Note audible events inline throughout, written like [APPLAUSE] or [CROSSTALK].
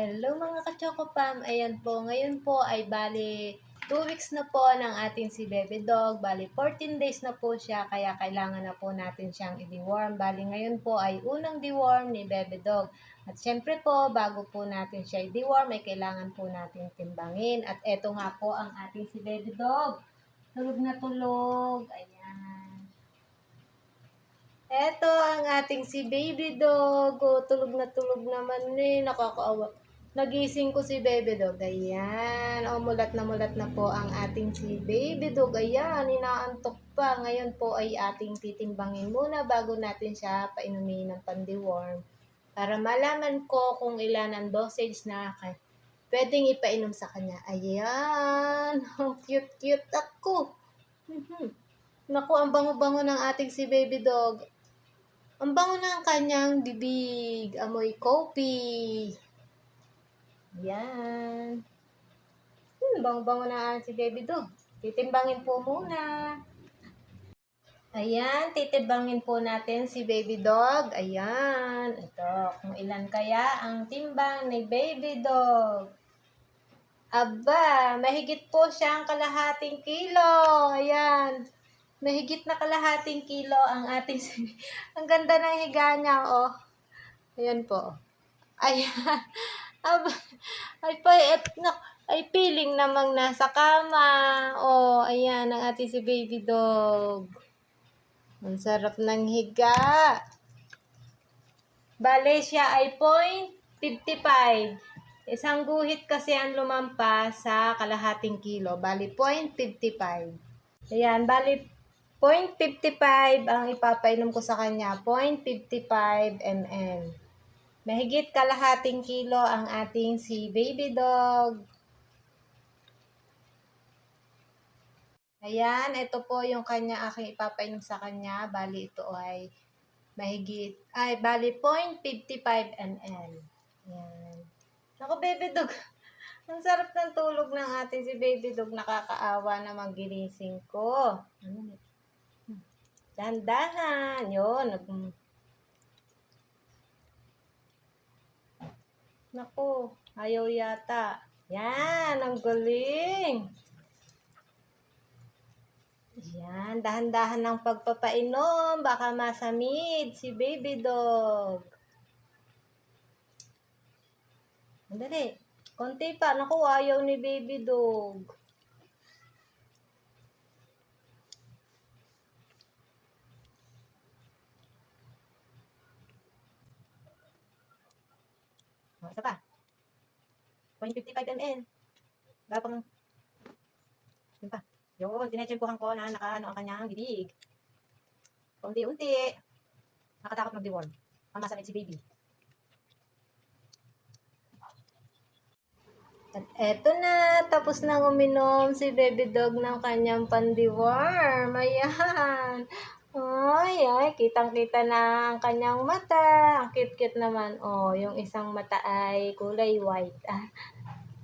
Hello mga ka-Chocopam! Ayan po, ngayon po ay bali 2 weeks na po ng ating si Bebe Dog. Bali 14 days na po siya kaya kailangan na po natin siyang i-deworm. Bali ngayon po ay unang deworm ni Bebe Dog. At syempre po, bago po natin siya i-deworm ay kailangan po natin timbangin. At eto nga po ang ating si Bebe Dog. Tulog na tulog. Ayan. Eto ang ating si baby dog. Oh, tulog na tulog naman eh. Nakakaawa. Nagising ko si baby dog. Ayan. Oh, mulat na mulat na po ang ating si baby dog. Ayan, inaantok pa. Ngayon po ay ating titimbangin muna bago natin siya painumin ng pandiworm. Para malaman ko kung ilan ang dosage na pwedeng ipainom sa kanya. Ayan. [LAUGHS] Ang cute-cute ako. Mhm. Naku, ang bango-bango ng ating si baby dog. Ang bango ng kanyang bibig. Amoy kopi. Yan. Hmm, bango-bango na si baby dog. Titimbangin po muna. Ayan, titimbangin po natin si baby dog. Ayan. Ito, kung ilan kaya ang timbang ni baby dog. Aba, mahigit po siyang kalahating kilo. Ayan. Mahigit na kalahating kilo ang ating [LAUGHS] Ang ganda ng higa niya, oh. Ayan po. Ayan. Aba, ay pa, et, nak, ay piling namang nasa kama. Oh, ayan ang ating si baby dog. Ang sarap ng higa. Bale siya ay 0.55. Isang guhit kasi ang lumampas sa kalahating kilo. Bali 0.55. Ayan, bali 0.55 ang ipapainom ko sa kanya. 0.55 ml. Mahigit kalahating kilo ang ating si baby dog. Ayan, ito po yung kanya aking ipapainom sa kanya. Bali ito ay mahigit, ay bali 0.55 ml. Ayan. Naku, baby dog. [LAUGHS] Ang sarap ng tulog ng ating si baby dog. Nakakaawa na maginising ko. Dandahan. Yun. Nag- Naku, ayaw yata. Yan, ang galing. Yan, dahan-dahan ng pagpapainom. Baka masamid si baby dog. Andali. Konti pa. Naku, ayaw ni baby dog. O, isa pa. 0.55 ml. Wala pang... Yun pa. Yun, tinechempuhan ko na naka, ano, ang kanyang bibig. Unti-unti. Nakatakot mag-deworm. Mamasamit si baby. At eto na, tapos na uminom si baby dog ng kanyang pandiworm. Ayan. Ay, ay, kitang-kita na ang kanyang mata. Ang cute-cute naman. Oh, yung isang mata ay kulay white. Ah,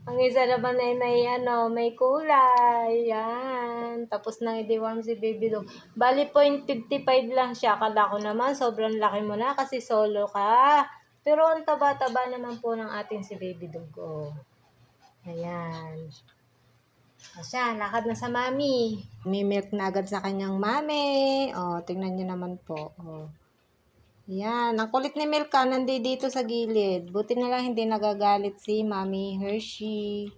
ang isa naman ay may ano, may kulay. Yan. Tapos nang i-deworm si baby dog. Bali, 0.55 lang siya. Akala ko naman, sobrang laki mo na kasi solo ka. Pero ang taba-taba naman po ng ating si baby dog. Oh. Ayan. O siya, lakad na sa mami. May milk na agad sa kanyang mami. O, tingnan nyo naman po. O. Yan, ang kulit ni Milka nandito sa gilid. Buti na lang hindi nagagalit si Mami Hershey.